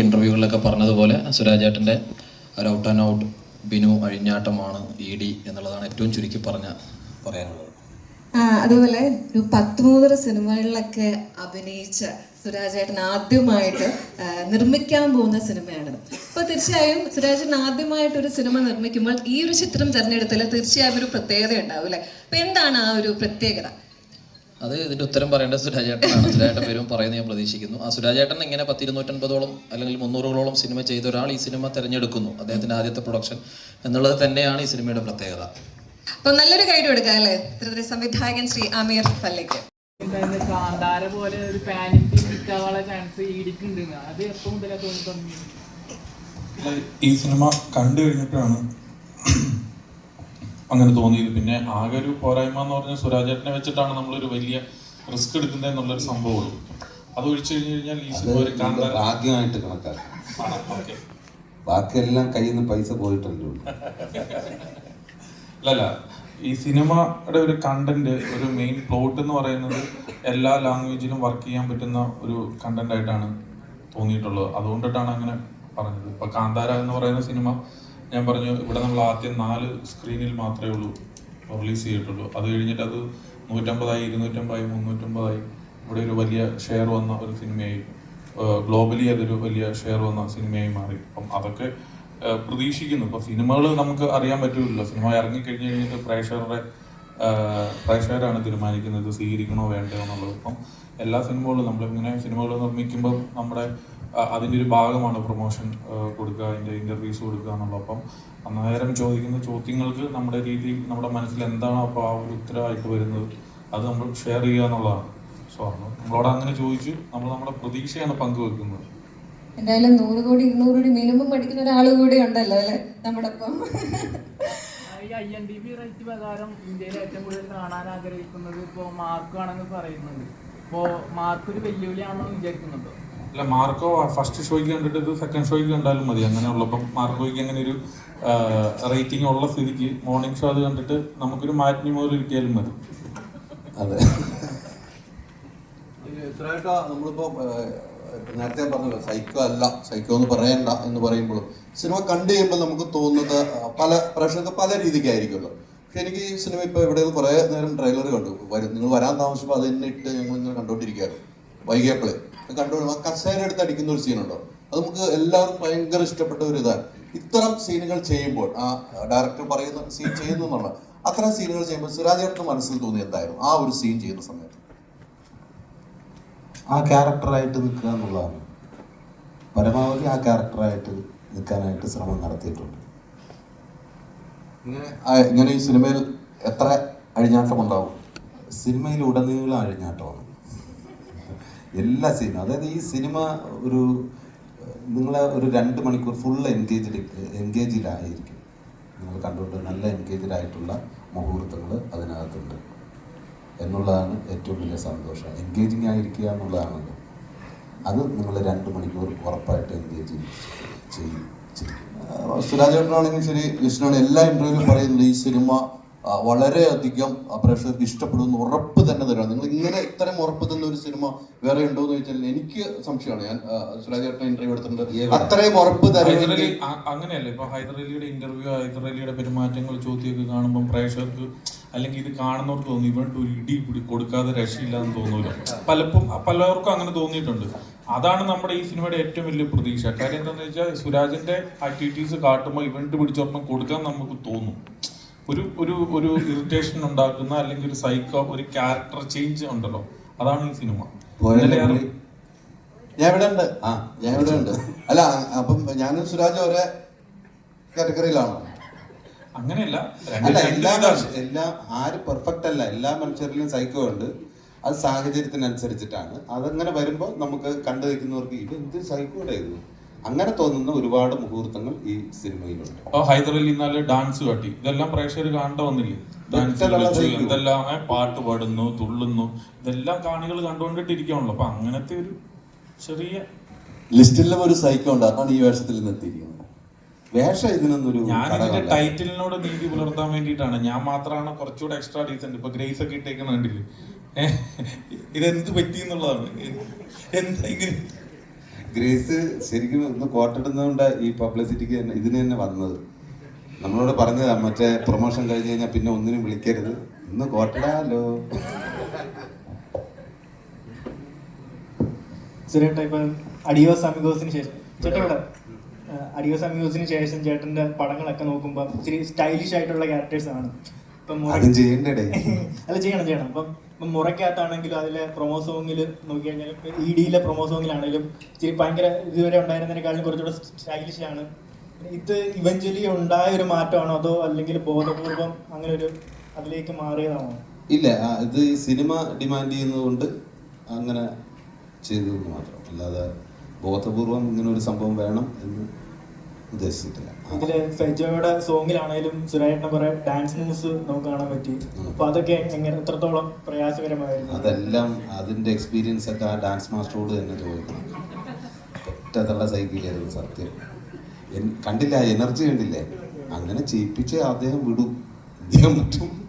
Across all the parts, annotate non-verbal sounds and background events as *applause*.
ഇന്റർവ്യൂകളിലൊക്കെ പറഞ്ഞതുപോലെ സുരാജേട്ടന്റെ ഒരു ഔട്ട് ആൻഡ് ഔട്ട് ബിനു അഴിഞ്ഞാട്ടമാണ് ഇ ഡി എന്നുള്ളതാണ് ഏറ്റവും ചുരുക്കി പറഞ്ഞ പറയാനുള്ളത്. അതുപോലെ ഒരു പത്ത് മൂന്നര സിനിമകളിലൊക്കെ അഭിനയിച്ച സുരാജേട്ടൻ ആദ്യമായിട്ട് നിർമ്മിക്കാൻ പോകുന്ന സിനിമയാണിത് അപ്പോൾ തീർച്ചയായും സുരാജേട്ടൻ ആദ്യമായിട്ട് ഒരു സിനിമ നിർമ്മിക്കുമ്പോൾ ഈ ഒരു ചിത്രം തിരഞ്ഞെടുത്തതിൽ തീർച്ചയായും ഒരു പ്രത്യേകത ഉണ്ടാവും അല്ലേ? അപ്പോൾ എന്താണ് ആ ഒരു പ്രത്യേകത? അത് ഇതിന്റെ ഉത്തരം പറയേണ്ട സുരാജേട്ടനാണ്. സുരാജേട്ടൻ പേരും പറയുന്നത് ഞാൻ പ്രതീക്ഷിക്കുന്നു. ആ സുരാജേട്ടൻ ഇങ്ങനെ പത്തിരുന്നൂറ്റൻപതോളം അല്ലെങ്കിൽ മുന്നൂറുകളോളം സിനിമ ചെയ്ത ഒരാൾ ഈ സിനിമ തിരഞ്ഞെടുക്കുന്നു. അദ്ദേഹത്തിന്റെ ആദ്യത്തെ പ്രൊഡക്ഷൻ എന്നുള്ളത് തന്നെയാണ് ഈ സിനിമയുടെ പ്രത്യേകത. അപ്പൊ നല്ലൊരു ഗൈഡ് കൊടുക്കാം അല്ലേ? സംവിധായകൻ ശ്രീ അമീർ പല്ലേക്ക് കാന്താര പോലെ ഒരു പാനിറ്റി കിട്ടാനുള്ള ചാൻസ് ഇടിക്കുന്നുണ്ട് അത് എപ്പോ മുതലാ തോന്നി തുടങ്ങി ഈ സിനിമ കണ്ടു കഴിഞ്ഞപ്പോഴാണ് അങ്ങനെ തോന്നിയത്. പിന്നെ ആകെ ഒരു പോരായ്മ എന്ന് പറഞ്ഞാൽ സുരാജേട്ടനെ വെച്ചിട്ടാണ് നമ്മളൊരു വലിയ റിസ്ക് എടുക്കുന്നത് എന്നുള്ളൊരു സംഭവം അത് ഒഴിച്ചു കഴിഞ്ഞു കഴിഞ്ഞാൽ ഈ സിനിമ ഒരു അത് കാന്താര ഭാഗ്യമായിട്ട് കണക്കാക്കാം. ബാക്കിയെല്ലാം കയ്യിൽ നിന്ന് പൈസ പോയിട്ടുണ്ട് അല്ലല്ല ഈ സിനിമയുടെ ഒരു കണ്ടന്റ് ഒരു മെയിൻ പ്ലോട്ട് എന്ന് പറയുന്നത് എല്ലാ ലാംഗ്വേജിലും വർക്ക് ചെയ്യാൻ പറ്റുന്ന ഒരു കണ്ടന്റ് ആയിട്ടാണ് തോന്നിയിട്ടുള്ളത്. അതുകൊണ്ടിട്ടാണ് അങ്ങനെ പറഞ്ഞത്. ഇപ്പൊ കാന്താര എന്ന് പറയുന്ന സിനിമ ഞാൻ പറഞ്ഞു ഇവിടെ നമ്മൾ ആദ്യം നാല് സ്ക്രീനിൽ മാത്രമേ ഉള്ളൂ. റിലീസ് ചെയ്തിട്ടുള്ളൂ. അത് കഴിഞ്ഞിട്ട് അത് നൂറ്റമ്പതായി ഇരുന്നൂറ്റമ്പതായി മുന്നൂറ്റമ്പതായി ഇവിടെ ഒരു വലിയ ഷെയർ വന്ന ഒരു സിനിമയായി ഗ്ലോബലി അതൊരു വലിയ ഷെയർ വന്ന സിനിമയായി മാറി. അപ്പം അതൊക്കെ പ്രതീക്ഷിക്കുന്നു. ഇപ്പം സിനിമകൾ നമുക്ക് അറിയാൻ പറ്റില്ല സിനിമ ഇറങ്ങി കഴിഞ്ഞ് കഴിഞ്ഞിട്ട് പ്രേക്ഷകരുടെ പ്രേക്ഷകരാണ് തീരുമാനിക്കുന്നത് സ്വീകരിക്കണോ വേണ്ടയോ എന്നുള്ളത്. ഇപ്പം എല്ലാ സിനിമകളും നമ്മളിങ്ങനെ സിനിമകൾ നിർമ്മിക്കുമ്പോൾ നമ്മുടെ അതിന്റെ ഒരു ഭാഗമാണ് പ്രൊമോഷൻ കൊടുക്കുക അതിന്റെ ഇന്റർവ്യൂസ് കൊടുക്കുക എന്നുള്ളത് അപ്പം അന്നേരം ചോദിക്കുന്ന ചോദ്യങ്ങൾക്ക് നമ്മുടെ രീതി നമ്മുടെ മനസ്സിൽ എന്താണ് അപ്പോൾ ആ ഒരു ഉത്തരവായിട്ട് വരുന്നത്? അത് നമ്മൾ ഷെയർ ചെയ്യുക എന്നുള്ളതാണ്. സോ നമ്മളോട് അങ്ങനെ ചോദിച്ചു നമ്മൾ നമ്മുടെ പ്രതീക്ഷയാണ് പങ്കുവെക്കുന്നത്. എന്തായാലും നൂറ് കോടി ഇരുന്നൂറ് കോടി മിനിമം പഠിക്കുന്ന ഒരാൾ കൂടി ഉണ്ടല്ലോ അല്ലെ നമ്മുടെ ഒപ്പം ഈ I N D B rate പ്രകാരം ഇന്ത്യയിൽ ഏറ്റവും കൂടുതൽ കാണാൻ ആഗ്രഹിക്കുന്നത് ഇപ്പോ മാർക്ക് ആണെന്ന് പറയുന്നുണ്ട്. ഇപ്പോ മാർക്ക് ഒരു വെല്ലുവിളിയാണെന്ന് വിചാരിക്കുന്നുണ്ടോ? അല്ല മാർക്കോ ഫസ്റ്റ് ഷോയ്ക്ക് കണ്ടിട്ട് ഇത് സെക്കൻഡ് ഷോയ്ക്ക് കണ്ടാലും മതി. അങ്ങനെ ഉള്ളപ്പം മാർക്കോയ്ക്ക് അങ്ങനെ ഒരു റേറ്റിംഗ് ഉള്ള സ്ഥിതിക്ക് മോർണിംഗ് ഷോ അത് കണ്ടിട്ട് നമുക്കൊരു മാറ്റിനി മുതൽ കിട്ടിയാലും മതി. അതെ. ഇത്രയായിട്ട് നമ്മളിപ്പോ നേരത്തെ പറഞ്ഞല്ലോ സൈക്കോ അല്ല സൈക്കോ എന്ന് പറയണ്ട എന്ന് പറയുമ്പോഴും സിനിമ കണ്ടു കഴിയുമ്പോൾ നമുക്ക് തോന്നുന്നത് പല പ്രേക്ഷകർക്ക് പല രീതിക്കായിരിക്കുമല്ലോ. പക്ഷെ എനിക്ക് ഈ സിനിമ ഇപ്പൊ ഇവിടെ കുറേ നേരം ട്രെയിലർ കണ്ടു. വരും നിങ്ങൾ വരാൻ താമസിച്ചപ്പോൾ അത് തന്നെ ഇട്ട് ഞങ്ങൾ ഇങ്ങനെ കണ്ടോണ്ടിരിക്കുകയായിരുന്നു വൈകിയപ്പോഴേ കണ്ടു ആ കസേര എടുത്ത് അടിക്കുന്ന ഒരു സീനുണ്ടോ? അത് നമുക്ക് എല്ലാവർക്കും ഭയങ്കര ഇഷ്ടപ്പെട്ട ഒരു ഇതാണ്. ഇത്തരം സീനുകൾ ചെയ്യുമ്പോൾ ആ ഡയറക്ടർ പറയുന്ന സീൻ ചെയ്യുന്നു എന്നുള്ള അത്തരം സീനുകൾ ചെയ്യുമ്പോൾ സുരാജേട്ടന് മനസ്സിൽ തോന്നി എന്തായിരുന്നു? ആ ഒരു സീൻ ചെയ്യുന്ന സമയത്ത്. ആ ക്യാരക്ടറായിട്ട് നിൽക്കുക എന്നുള്ളതാണ്. പരമാവധി ആ ക്യാരക്ടറായിട്ട് നിൽക്കാനായിട്ട് ശ്രമം നടത്തിയിട്ടുണ്ട്. ഇങ്ങനെ ഇങ്ങനെ ഈ സിനിമയിൽ എത്ര അഴിഞ്ഞാട്ടം ഉണ്ടാവും സിനിമയിൽ ഉടനീളം അഴിഞ്ഞാട്ടമാണ്. എല്ലാ സീനും അതായത് ഈ സിനിമ ഒരു നിങ്ങളെ ഒരു രണ്ട് മണിക്കൂർ ഫുൾ എൻഗേജ്ഡ് എൻഗേജിലായിരിക്കും നിങ്ങൾ കണ്ടുകൊണ്ട് നല്ല എൻഗേജ്ഡ് ആയിട്ടുള്ള മുഹൂർത്തങ്ങൾ അതിനകത്തുണ്ട്. എന്നുള്ളതാണ് ഏറ്റവും വലിയ സന്തോഷം. എൻഗേജിങ് ആയിരിക്കുക എന്നുള്ളതാണല്ലോ. അത് നിങ്ങൾ രണ്ട് മണിക്കൂർ ഉറപ്പായിട്ട് എൻഗേജ് ചെയ്യും. സുരാജേട്ടനാണെങ്കിലും ശരി വിഷ്ണുവാണ് എല്ലാ ഇന്റർവ്യൂവിലും പറയുന്നത് ഈ സിനിമ വളരെയധികം പ്രേക്ഷകർക്ക് ഇഷ്ടപ്പെടുന്ന ഉറപ്പ് തന്നെ തരാം നിങ്ങൾ ഇങ്ങനെ ഇത്തരം ഉറപ്പ് തന്ന ഒരു സിനിമ വേറെ ഉണ്ടോ എന്ന് ചോദിച്ചാൽ എനിക്ക് സംശയമാണ്. ഞാൻ സുരാജേട്ടൻ ഇന്റർവ്യൂ എടുത്തിട്ടുണ്ട്? അത്രയും ഉറപ്പ് തരുന്നത് അങ്ങനെയല്ല. ഇപ്പൊ ഹൈദരലിയുടെ ഇന്റർവ്യൂ ഹൈദരലിയുടെ പെരുമാറ്റങ്ങൾ ചോദ്യമൊക്കെ കാണുമ്പോൾ പ്രേക്ഷകർക്ക് അല്ലെങ്കിൽ ഇത് കാണുന്നവർക്ക് തോന്നി ഇവരുടെ ഒരു ഇടി പിടി കൊടുക്കാതെ രക്ഷയില്ല എന്ന് തോന്നൂല? പലപ്പം പലവർക്കും അങ്ങനെ തോന്നിയിട്ടുണ്ട്. അതാണ് നമ്മുടെ ഈ സിനിമയുടെ ഏറ്റവും വലിയ പ്രതീക്ഷ. കാര്യം എന്താണെന്ന് വെച്ചാൽ സുരാജിന്റെ ആക്ടിവിറ്റീസ് കാട്ടുമ്പോൾ ഇവന്റ് പിടിച്ചൊരെണ്ണം കൊടുക്കാൻ നമുക്ക് തോന്നും. ഒരു ഒരു ഒരു ഇറിറ്റേഷൻ ഉണ്ടാക്കുന്ന അല്ലെങ്കിൽ ഒരു സൈക്കോ ഒരു ക്യാരക്ടർ ചേഞ്ച് ഉണ്ടല്ലോ. അതാണ് ഈ സിനിമ ഞാൻ- ഇവിടെ ഉണ്ട് ആ. ഞാൻ ഇവിടെ ഉണ്ട് *laughs* അല്ല അപ്പം ഞാനും സുരാജ് ഒരേ കാറ്റഗറിയിലാണോ അങ്ങനെയല്ല. അല്ല എല്ലാ എല്ലാ ആര് പെർഫെക്റ്റ് അല്ല എല്ലാ മനുഷ്യരിലും സൈക്കോ ഉണ്ട്. അത് സാഹചര്യത്തിനനുസരിച്ചിട്ടാണ്. അതങ്ങനെ വരുമ്പോൾ നമുക്ക് കണ്ടു നിൽക്കുന്നവർക്ക് ഇത് എന്ത് സൈക്കോടെ ഇത് അങ്ങനെ തോന്നുന്ന ഒരുപാട് മുഹൂർത്തങ്ങൾ ഈ സിനിമയിലുണ്ട്. അപ്പൊ അലി ഇന്നാൽ ഡാൻസ് കാട്ടി. ഇതെല്ലാം പ്രേക്ഷകർ കാണേണ്ട വന്നില്ലേ? ഡാൻസ് എന്തെല്ലാം പാട്ട് പാടുന്നു തുള്ളുന്നു ഇതെല്ലാം കാണികൾ കണ്ടുകൊണ്ടിട്ടിരിക്കുകയാണല്ലോ അപ്പൊ അങ്ങനത്തെ ഒരു ചെറിയ ലിസ്റ്റിലും ഒരു സൈക്കോ ഉണ്ട് അതാണ് ഈ വേഷത്തിൽ നിന്ന് എത്തിയിരിക്കുന്നത്. വേഷം ഇതിനൊന്നൊരു ഞാൻ എന്റെ. ടൈറ്റിലിനോട് നീതി പുലർത്താൻ വേണ്ടിയിട്ടാണ്. ഞാൻ മാത്രമാണ് കുറച്ചുകൂടെ എക്സ്ട്രാ ഡീസന്റ് ഇപ്പൊ ഗ്രേസ് ഒക്കെ ഇട്ടേക്കുന്ന കണ്ടില്ലേ? ഇതെന്ത് പറ്റി എന്നുള്ളതാണ് എന്താ ഇങ്ങനെ ഗ്രേസ് ശരിക്കും ഇന്ന് കോട്ടിടുന്നതുകൊണ്ട് ഈ പബ്ലിസിറ്റിക്ക് തന്നെ ഇതിന് തന്നെ വന്നത്. നമ്മളോട് പറഞ്ഞതാ മറ്റേ പ്രൊമോഷൻ കഴിഞ്ഞ് കഴിഞ്ഞാൽ പിന്നെ ഒന്നിനും വിളിക്കരുത്. ഇന്ന് കോട്ടിടാലോ സുരേട്ട ഇപ്പൊ അഡിയോസ് അമിഗോസിന് ശേഷം ചേട്ടാ ഇവിടെ അഡിയോസ് അമിഗോസിന് ശേഷം ചേട്ടന്റെ പടങ്ങളൊക്കെ നോക്കുമ്പോൾ ഇച്ചിരി സ്റ്റൈലിഷ് ആയിട്ടുള്ള ക്യാരക്ടേഴ്സ് ആണ്. ഇപ്പം *laughs* അല്ല ചെയ്യണം ചെയ്യണം. ഇപ്പം ഇപ്പം മുറയ്ക്കകത്താണെങ്കിലും അതിലെ പ്രൊമോ സോങ്ങിൽ നോക്കി കഴിഞ്ഞാൽ ഇ ഡിയിലെ പ്രൊമോ സോങ്ങിലാണെങ്കിലും ഇച്ചിരി ഭയങ്കര ഇതുവരെ ഉണ്ടായിരുന്നതിനേക്കാളും കുറച്ചുകൂടെ സ്റ്റൈലിഷ് ആണ്. ഇത് ഇവഞ്ച്വലി ഉണ്ടായ ഒരു മാറ്റമാണോ അതോ അല്ലെങ്കിൽ ബോധപൂർവം അങ്ങനെ ഒരു അതിലേക്ക് മാറിയതാണോ? ഇല്ല ഇത് സിനിമ ഡിമാൻഡ് ചെയ്യുന്നതുകൊണ്ട് അങ്ങനെ ചെയ്തു എന്ന് മാത്രം. അല്ലാതെ ബോധപൂർവം ഇങ്ങനെ ഒരു സംഭവം വേണം എന്ന് ഉദ്ദേശിച്ചിട്ടില്ല. ഇതിൽ ഫെജോയുടെ സോങ്ങിലാണെങ്കിലും സുരേട്ടനെ കുറെ ഡാൻസ് മൂവ്സ് നമുക്ക് കാണാൻ പറ്റി. അപ്പൊ അതൊക്കെ എങ്ങനെ എത്രത്തോളം പ്രയാസകരമായിരുന്നു? അതെല്ലാം അതിന്റെ എക്സ്പീരിയൻസ് ഒക്കെ ആ ഡാൻസ് മാസ്റ്ററോട് തന്നെ ചോദിക്കണം. പെറ്റതുള്ള സൈക്കിളായിരുന്നു സത്യം. എൻ- കണ്ടില്ല എനർജി കണ്ടില്ലേ? അങ്ങനെ ചെയ്യിപ്പിച്ച് അദ്ദേഹം വിടും. അദ്ദേഹം പറ്റും.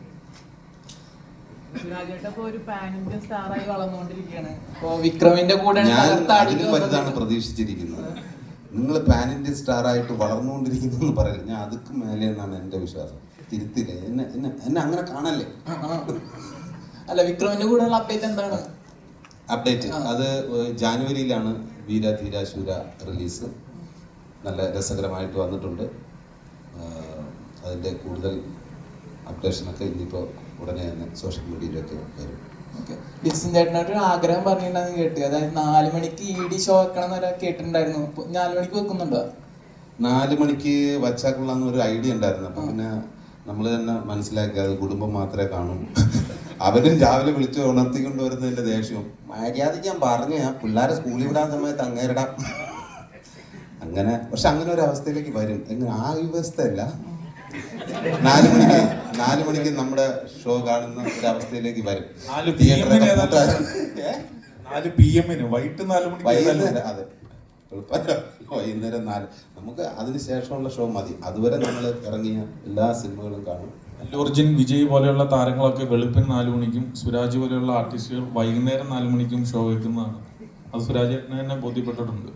വിക്രമിന്റെ കൂടെ ഞാൻ അതിലും വലുതാണ് പ്രതീക്ഷിച്ചിരിക്കുന്നത്. നിങ്ങൾ പാൻ ഇന്ത്യൻ സ്റ്റാർ ആയിട്ട് വളർന്നുകൊണ്ടിരിക്കുന്നു എന്ന് പറയില്ല? ഞാൻ അതുക്ക് മേലെ എന്നാണ് എന്റെ വിശ്വാസം. തിരുത്തില്ലേ? എന്നെ എന്നെ എന്നെ അങ്ങനെ കാണല്ലേ? അല്ല വിക്രമിന്റെ കൂടെ അപ്ഡേറ്റ് എന്താണ്? അപ്ഡേറ്റ് അത് ജാനുവരിയിലാണ് വീര ധീര ശൂര റിലീസ് നല്ല രസകരമായിട്ട് വന്നിട്ടുണ്ട്. അതിന്റെ കൂടുതൽ അപ്ഡേഷനൊക്കെ ഇനിയിപ്പോൾ ഉടനെ തന്നെ സോഷ്യൽ മീഡിയയിലൊക്കെ വരും. ലിസിൻ ഒരു ആഗ്രഹം പറഞ്ഞിട്ടുണ്ടെന്ന് കേട്ട്. അതായത് നാല് മണിക്ക് ഇ ഡി ഷോ വെക്കണം എന്നൊരു കേട്ടിട്ടുണ്ടായിരുന്നു. നാല് മണിക്ക് വെക്കുന്നുണ്ടോ? നാല് മണിക്ക് വച്ചാൽ കൊള്ളാന്ന് ഒരു ഐഡിയ ഉണ്ടായിരുന്നു. അപ്പം പിന്നെ നമ്മൾ തന്നെ മനസ്സിലാക്കി അത് കുടുംബം മാത്രമേ കാണൂ. അവരും രാവിലെ വിളിച്ച് ഉണർത്തിക്കൊണ്ട് വരുന്നതിന്റെ ദേഷ്യവും മര്യാദയ്ക്ക് ഞാൻ പറഞ്ഞു. ഞാൻ പിള്ളേരെ സ്കൂളിൽ വിടാൻ സമയത്ത് അങ്ങേരിടാം അങ്ങനെ പക്ഷെ അങ്ങനെ ഒരു അവസ്ഥയിലേക്ക് വരും. എങ്ങനെ? ആ വ്യവസ്ഥയല്ല നാല് മണിക്ക് നാല് മണിക്ക് നമ്മുടെ ഷോ കാണുന്ന ഒരു അവസ്ഥയിലേക്ക് വരും. നാല് പി എമ്മിന് വൈകിട്ട് നാല് മണിക്ക് അതെ. വൈകുന്നേരം നാല്. നമുക്ക് അതിന് ശേഷമുള്ള ഷോ മതി. അതുവരെ നമ്മൾ ഇറങ്ങിയ എല്ലാ സിനിമകളും കാണും. അല്ലൂർജിൻ വിജയ് പോലെയുള്ള താരങ്ങളൊക്കെ വെളുപ്പിന് നാല് മണിക്കും സുരാജ് പോലെയുള്ള ആർട്ടിസ്റ്റുകൾ വൈകുന്നേരം നാല് മണിക്കും ഷോ വെക്കുന്നതാണ്. അത് സുരാജ് ഏട്ടന് തന്നെ ബോധ്യപ്പെട്ടിട്ടുണ്ട്.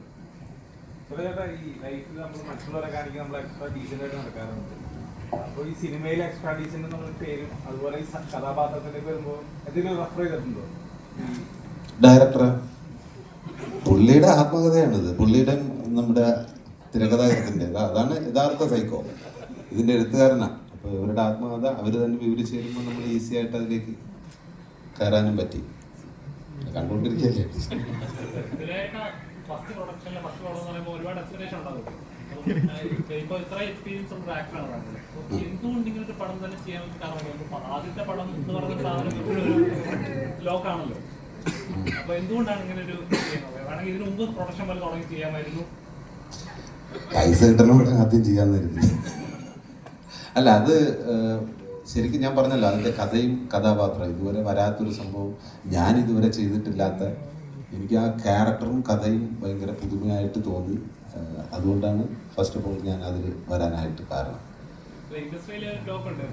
ഈ ലൈഫിൽ നമ്മൾ മറ്റുള്ളവരെ കാണിക്കാൻ നമ്മൾ എക്സ്ട്രാ ഡീസന്റ് ആയിട്ട് നടക്കാറുണ്ട്. അപ്പോൾ ഈ സിനിമയിലെ പേരും അതുപോലെ ഈ കഥാപാത്രത്തിലേക്ക് വരുമ്പോൾ എന്തെങ്കിലും റെഫർ ചെയ്തിട്ടുണ്ടോ? ഈ ഡയറക്ടർ പുള്ളിയുടെ ആത്മകഥയാണിത്. പുള്ളിയുടെ നമ്മുടെ തിരക്കഥാകൃത്തിന്റെ. അതാണ് യഥാർത്ഥ സൈക്കോ ഇതിന്റെ എഴുത്തുകാരനാണ് അപ്പൊ ഇവരുടെ ആത്മകഥ അവർ തന്നെ വിവരിച്ച് തരുമ്പോൾ നമ്മൾ ഈസി ആയിട്ട് അതിലേക്ക് കയറാനും പറ്റി. കണ്ടുകൊണ്ടിരിക്കുകയല്ലേ? എന്തുകൊണ്ടാണ് ഇങ്ങനെ ഒരു പൈസ കിട്ടണം ആദ്യം ചെയ്യാന്ന് അല്ല അത് ശരിക്കും ഞാൻ പറഞ്ഞല്ലോ അതിന്റെ കഥയും കഥാപാത്രം ഇതുവരെ വരാത്തൊരു സംഭവം ഞാൻ ഇതുവരെ ചെയ്തിട്ടില്ലാത്ത എനിക്ക് ആ ക്യാരക്ടറും കഥയും ഭയങ്കര പുതുമയായിട്ട് തോന്നി. അതുകൊണ്ടാണ് ഫസ്റ്റ് ഓഫ് ഓൾ ഞാൻ അതിൽ വരാനായിട്ട് കാരണം. ഇൻഡസ്ട്രിയിൽ ടോപ്പ് ഉണ്ട്.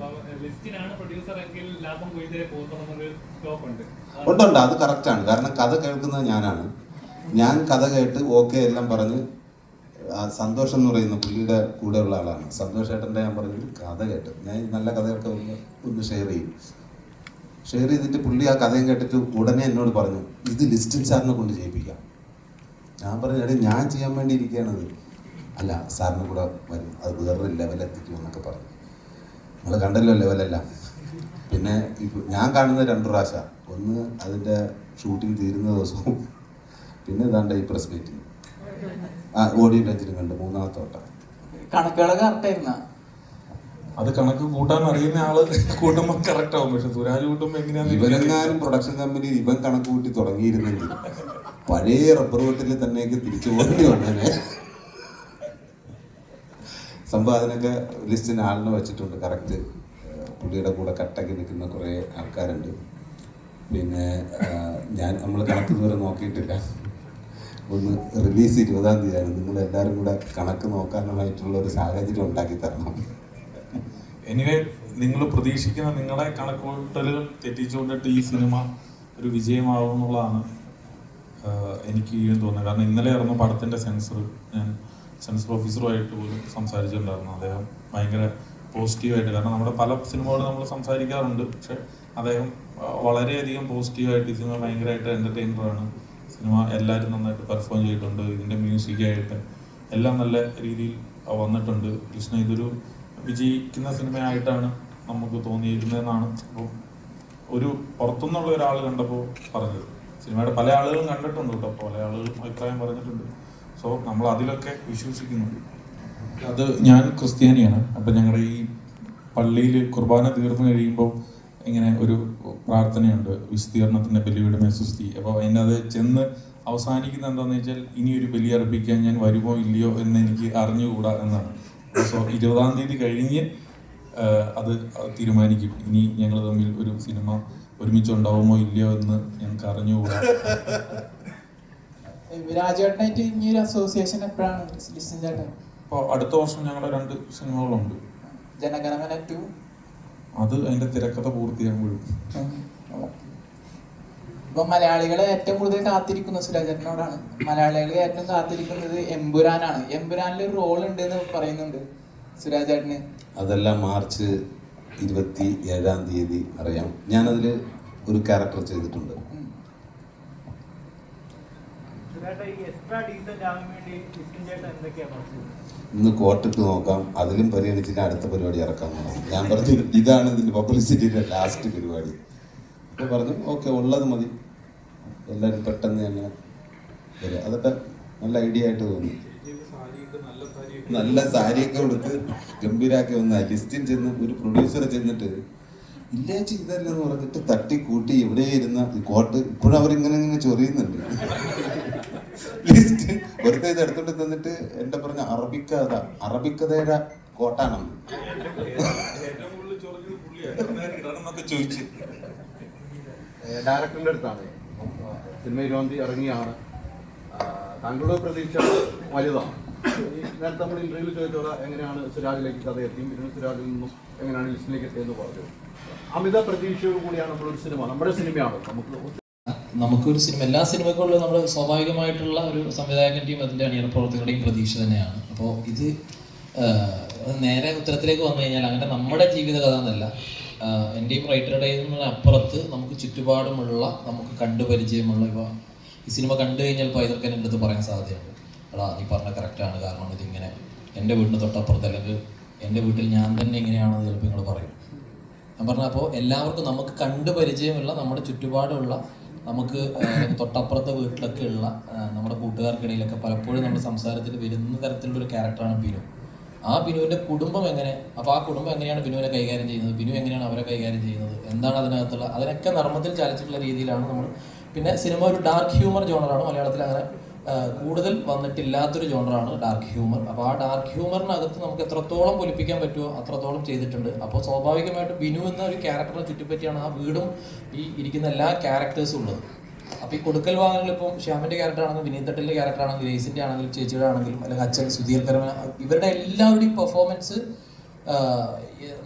ലിസ്റ്റിനാണ് പ്രൊഡ്യൂസർ എങ്കിൽ ലാഭം കൊയ്തേ പോകുന്നൊരു ടോപ്പ് ഉണ്ട്. ഉണ്ട് ഉണ്ട് അത് കറക്റ്റാണ് കാരണം കഥ കേൾക്കുന്നത് ഞാനാണ്. ഞാൻ കഥ കേട്ട് ഓക്കെ എല്ലാം പറഞ്ഞ് ആ സന്തോഷം എന്ന് പറയുന്ന പുള്ളിയുടെ കൂടെയുള്ള ആളാണ്. സന്തോഷ് ഏട്ടന്റെ ഞാൻ പറഞ്ഞു കഥ കേട്ട്. ഞാൻ നല്ല കഥയൊക്കെ ഒന്ന് ഒന്ന് ഷെയർ ചെയ്യും. ഷെയർ ചെയ്തിട്ട് പുള്ളി ആ കഥയും കേട്ടിട്ട് ഉടനെ എന്നോട് പറഞ്ഞു ഇത് ലിസ്റ്റിൽ സാറിനെ കൊണ്ട് ചെയ്യിപ്പിക്കാം. ഞാൻ പറഞ്ഞു എടേ ഞാൻ ചെയ്യാൻ വേണ്ടി ഇരിക്കുകയാണത്. അല്ല സാറിന് കൂടെ വരും. അത് വേറൊരു ലെവലെത്തിക്കും എന്നൊക്കെ പറഞ്ഞു. നിങ്ങൾ കണ്ടല്ലോ ലെവലെല്ലാം പിന്നെ ഇപ്പം ഞാൻ കാണുന്നത് രണ്ടു പ്രാവശ്യം. ഒന്ന് അതിന്റെ ഷൂട്ടിംഗ് തീരുന്ന ദിവസവും പിന്നെ ഇതാണ്ട് ഈ പ്രസ് മീറ്റിംഗ് ആ ഓഡിയോ ലഞ്ചിലും കണ്ട് മൂന്നാമത്തെ വട്ടം. കണക്കുകളൊക്കെ അത് കണക്ക് കൂട്ടാൻ അറിയുന്ന ആൾ കൂട്ടുമ്പോൾ കറക്റ്റ് ആവും. പക്ഷെ സുരാജ് കൂട്ടുമ്പോൾ എങ്ങനെയാണ് ഇവരെങ്ങാനും പ്രൊഡക്ഷൻ കമ്പനി ഇവൻ കണക്ക് കൂട്ടി തുടങ്ങിയിരുന്നെങ്കിൽ പഴയ റബ്ബർ വെട്ടിൽ തന്നെയൊക്കെ തിരിച്ചു പോകേണ്ടി വന്നേനെ. സംഭവം ലിസ്റ്റിന് ആളിനെ വെച്ചിട്ടുണ്ട്. കറക്റ്റ് പുള്ളിയുടെ കൂടെ കട്ടാക്കി നിൽക്കുന്ന കുറേ ആൾക്കാരുണ്ട്. പിന്നെ ഞാൻ നമ്മൾ കണക്ക് ഇതുവരെ നോക്കിയിട്ടില്ല. ഒന്ന് റിലീസ് ഇരുപതാം തീയതിയാണ്. നിങ്ങൾ എല്ലാവരും കൂടെ കണക്ക് നോക്കാനായിട്ടുള്ള ഒരു സാഹചര്യം ഉണ്ടാക്കി തരണം. എനിവേ നിങ്ങൾ പ്രതീക്ഷിക്കുന്ന നിങ്ങളുടെ കണക്കുകൂട്ടലുകൾ തെറ്റിച്ചുകൊണ്ടിട്ട് ഈ സിനിമ ഒരു വിജയമാവും എന്നുള്ളതാണ് എനിക്ക് തോന്നുന്നത് കാരണം ഇന്നലെ ഇറങ്ങുന്ന പടത്തിന്റെ സെൻസർ ഞാൻ സെൻസർ ഓഫീസറുമായിട്ട് പോലും സംസാരിച്ചിട്ടുണ്ടായിരുന്നു. അദ്ദേഹം ഭയങ്കര പോസിറ്റീവായിട്ട് കാരണം നമ്മുടെ പല സിനിമകളും നമ്മൾ സംസാരിക്കാറുണ്ട്. പക്ഷെ അദ്ദേഹം വളരെയധികം പോസിറ്റീവായിട്ട് സിനിമ ഭയങ്കരമായിട്ട് എന്റർടൈനറാണ് സിനിമ എല്ലാവരും നന്നായിട്ട് പെർഫോം ചെയ്തിട്ടുണ്ട്. ഇതിന്റെ മ്യൂസിക്കായിട്ട് എല്ലാം നല്ല രീതിയിൽ വന്നിട്ടുണ്ട്. കൃഷ്ണ ഇതൊരു വിജയിക്കുന്ന സിനിമയായിട്ടാണ് നമുക്ക് തോന്നിയിരുന്നതെന്നാണ് അപ്പോൾ ഒരു പുറത്തുനിന്നുള്ള ഒരാൾ കണ്ടപ്പോൾ പറഞ്ഞത്. സിനിമയുടെ പല ആളുകളും കണ്ടിട്ടുണ്ട് കേട്ടോ. പല ആളുകളും അഭിപ്രായം പറഞ്ഞിട്ടുണ്ട്. സോ നമ്മൾ അതിലൊക്കെ വിശ്വസിക്കുന്നു. അത് ഞാൻ ക്രിസ്ത്യാനിയാണ്. അപ്പം ഞങ്ങളുടെ ഈ പള്ളിയിൽ കുർബാന തീർന്നു കഴിയുമ്പോൾ ഇങ്ങനെ ഒരു പ്രാർത്ഥനയുണ്ട്. വിസ്തീർണത്തിന്റെ ബലിയുടെ സുസ്തി അപ്പോൾ അതിന്റെ അത് ചെന്ന് അവസാനിക്കുന്ന എന്താണെന്ന് വെച്ചാൽ ഇനി ഒരു ബലി അർപ്പിക്കാൻ ഞാൻ വരുമോ ഇല്ലയോ എന്ന് എനിക്ക് അറിഞ്ഞുകൂടാ എന്നാണ്. സോ ഇരുപതാം തീയതി കഴിഞ്ഞ് അത് തീരുമാനിക്കും. ഇനി ഞങ്ങൾ തമ്മിൽ ഒരു സിനിമ ഒരുമിച്ച് ഉണ്ടാവുമോ ഇല്ലയോ എന്ന് ഞങ്ങൾക്ക് അറിഞ്ഞുകൂടാ. രാജേട്ടനായിട്ട് ഇനി ഒരു അസോസിയേഷൻ എപ്പോഴാണ് ലിസ്റ്റിൻ ചേട്ടൻ? അപ്പോൾ അടുത്ത വർഷം ഞങ്ങളുടെ രണ്ട് സിനിമകളുണ്ട്. ജനഗണമന ടു. അത് അതിന്റെ തിരക്കഥ പൂർത്തിയാകുമ്പോഴും ഇപ്പൊ മലയാളികളെ ഏറ്റവും കൂടുതൽ കാത്തിരിക്കുന്നത് സുരാജേട്ടനോടാണ്. മലയാളികളെ ഏറ്റവും കാത്തിരിക്കുന്നത് എമ്പുരാനാണ്. എമ്പുരാനിൽ ഒരു റോൾ ഉണ്ട് എന്ന് പറയുന്നുണ്ട് സുരാജേട്ടന്. അതെല്ലാം മാർച്ച് ഇരുപത്തി ഏഴാം തീയതി അറിയാം. ഞാനതിൽ ഒരു ക്യാരക്ടർ ചെയ്തിട്ടുണ്ട് സുരേട്ട ഈ എക്സ്ട്രാ ഡീസന്റ് ആവാൻ വേണ്ടി ക്രിസ്ത്യൻ ചേട്ടൻ എന്തൊക്കെയാ പറഞ്ഞത് ഇന്ന് കോർട്ടിട്ട് നോക്കാം. അതിലും പരിഗണിച്ചിട്ട് അടുത്ത പരിപാടി ഇറക്കാൻ പറഞ്ഞു ഞാൻ പറഞ്ഞു ഇതാണ് ഇതിന്റെ പബ്ലിസിറ്റിയുടെ ലാസ്റ്റ് പരിപാടി. അപ്പോൾ പറഞ്ഞു ഓക്കെ ഉള്ളത് മതി. എല്ലാവരും പെട്ടെന്ന് തന്നെ വരും. അതൊക്കെ നല്ല ഐഡിയ ആയിട്ട് തോന്നി. നല്ല സാരിയൊക്കെ കൊടുത്ത് ഗംഭീരാക്കി വന്ന ലിസ്റ്റിൻ ചെന്ന് ഒരു പ്രൊഡ്യൂസർ ചെന്നിട്ട് ഇല്ലേ ഇതല്ലെന്ന് പറഞ്ഞിട്ട് തട്ടി കൂട്ടി എവിടെ ഇരുന്ന കോട്ട് ഇപ്പോഴും അവരിങ്ങനെ ഇങ്ങനെ ചൊറിയുന്നുണ്ട്. ലിസ്റ്റ് വെറുതെ ഇത് എടുത്തോണ്ട് തന്നിട്ട് എന്റെ പറഞ്ഞ അറബിക്കഥ അറബിക്കഥയുടെ കോട്ടാണെന്ന് ഡയറക്ടറിന്റെ അടുത്താണ്. സിനിമ ഇരുപതാം ഇറങ്ങിയാണ്. താങ്കളുടെ പ്രതീക്ഷ വലുതാണ്. നേരത്തെ നമ്മൾ ഇന്റർവ്യൂ ചോദിച്ചോളാം എങ്ങനെയാണ് സുരാജിലേക്ക് കഥ എത്തി പിന്നെ സുരാജിൽ നിന്നും എങ്ങനെയാണ് ലിസ്റ്റിലേക്ക് എത്തിയെന്ന് പറഞ്ഞു. അമിത പ്രതീക്ഷയോട് കൂടിയാണ് നമ്മളൊരു സിനിമ നമ്മുടെ സിനിമയാണ്. നമുക്ക് നമുക്കൊരു സിനിമ എല്ലാ സിനിമകളിലും നമ്മൾ സ്വാഭാവികമായിട്ടുള്ള ഒരു സംവിധായകന്റെയും അതിന്റെ അണിയറ പ്രവർത്തകരുടെയും പ്രതീക്ഷ തന്നെയാണ്. അപ്പോൾ ഇത് നേരെ ഉത്തരത്തിലേക്ക് വന്നു കഴിഞ്ഞാൽ അങ്ങനെ നമ്മുടെ ജീവിത കഥ എന്നല്ല. എന്റെയും റൈറ്ററുടെയും അപ്പുറത്ത് നമുക്ക് ചുറ്റുപാടുമുള്ള നമുക്ക് കണ്ടുപരിചയമുള്ള ഇവ ഈ സിനിമ കണ്ടു കഴിഞ്ഞാൽ പൈതൃക്കൻ എന്റെ അടുത്ത് പറയാൻ സാധ്യതയുണ്ട്. എടാ നീ പറഞ്ഞ കറക്റ്റാണ് കാരണം ഇതിങ്ങനെ എന്റെ വീടിന് തൊട്ടപ്പുറത്ത് അല്ലെങ്കിൽ എന്റെ വീട്ടിൽ ഞാൻ തന്നെ ഇങ്ങനെയാണെന്ന് ചിലപ്പോൾ നിങ്ങൾ പറയും. ഞാൻ പറഞ്ഞപ്പോൾ എല്ലാവർക്കും നമുക്ക് കണ്ടു പരിചയമുള്ള നമ്മുടെ ചുറ്റുപാടുള്ള നമുക്ക് തൊട്ടപ്പുറത്തെ വീട്ടിലൊക്കെ ഉള്ള നമ്മുടെ കൂട്ടുകാർക്കിടയിലൊക്കെ പലപ്പോഴും നമ്മുടെ സംസാരത്തിൽ വരുന്ന തരത്തിലുള്ള ഒരു ക്യാരക്ടറാണ് ബിനു. ആ ബിനുവിന്റെ കുടുംബം എങ്ങനെ അപ്പോൾ ആ കുടുംബം എങ്ങനെയാണ് ബിനുവിനെ കൈകാര്യം ചെയ്യുന്നത്? ബിനു എങ്ങനെയാണ് അവരെ കൈകാര്യം ചെയ്യുന്നത്? എന്താണ് അതിനകത്തുള്ള അതിനൊക്കെ നർമ്മത്തിൽ ചാലിച്ചിട്ടുള്ള രീതിയിലാണ് നമ്മൾ പിന്നെ സിനിമ ഒരു ഡാർക്ക് ഹ്യൂമർ ജോണറാണ് മലയാളത്തിൽ അങ്ങനെ കൂടുതൽ വന്നിട്ടില്ലാത്തൊരു ജോണറാണ് ഡാർക്ക് ഹ്യൂമർ. അപ്പോൾ ആ ഡാർക്ക് ഹ്യൂമറിനകത്ത് നമുക്ക് എത്രത്തോളം പൊലിപ്പിക്കാൻ പറ്റുമോ അത്രത്തോളം ചെയ്തിട്ടുണ്ട്. അപ്പോൾ സ്വാഭാവികമായിട്ട് ബിനു എന്ന ഒരു ക്യാരക്ടറിനെ ചുറ്റിപ്പറ്റിയാണ് ആ വീടും ഈ ഇരിക്കുന്ന എല്ലാ ക്യാരക്ടേഴ്സും ഉള്ളത്. അപ്പോൾ ഈ കൊടുക്കൽ വാങ്ങൽ ഇപ്പം ശ്യാമിന്റെ ക്യാരക്ടർ ആണെങ്കിലും വിനീത് തട്ടിന്റെ ക്യാരക്ടർ ആണെങ്കിലും ഗ്രേസിന്റെ ആണെങ്കിലും ചേച്ചിയുടെ ആണെങ്കിലും അല്ലെങ്കിൽ അച്ഛൻ സുധീർ ഇവരുടെ എല്ലാവരുടെയും പെർഫോമൻസ്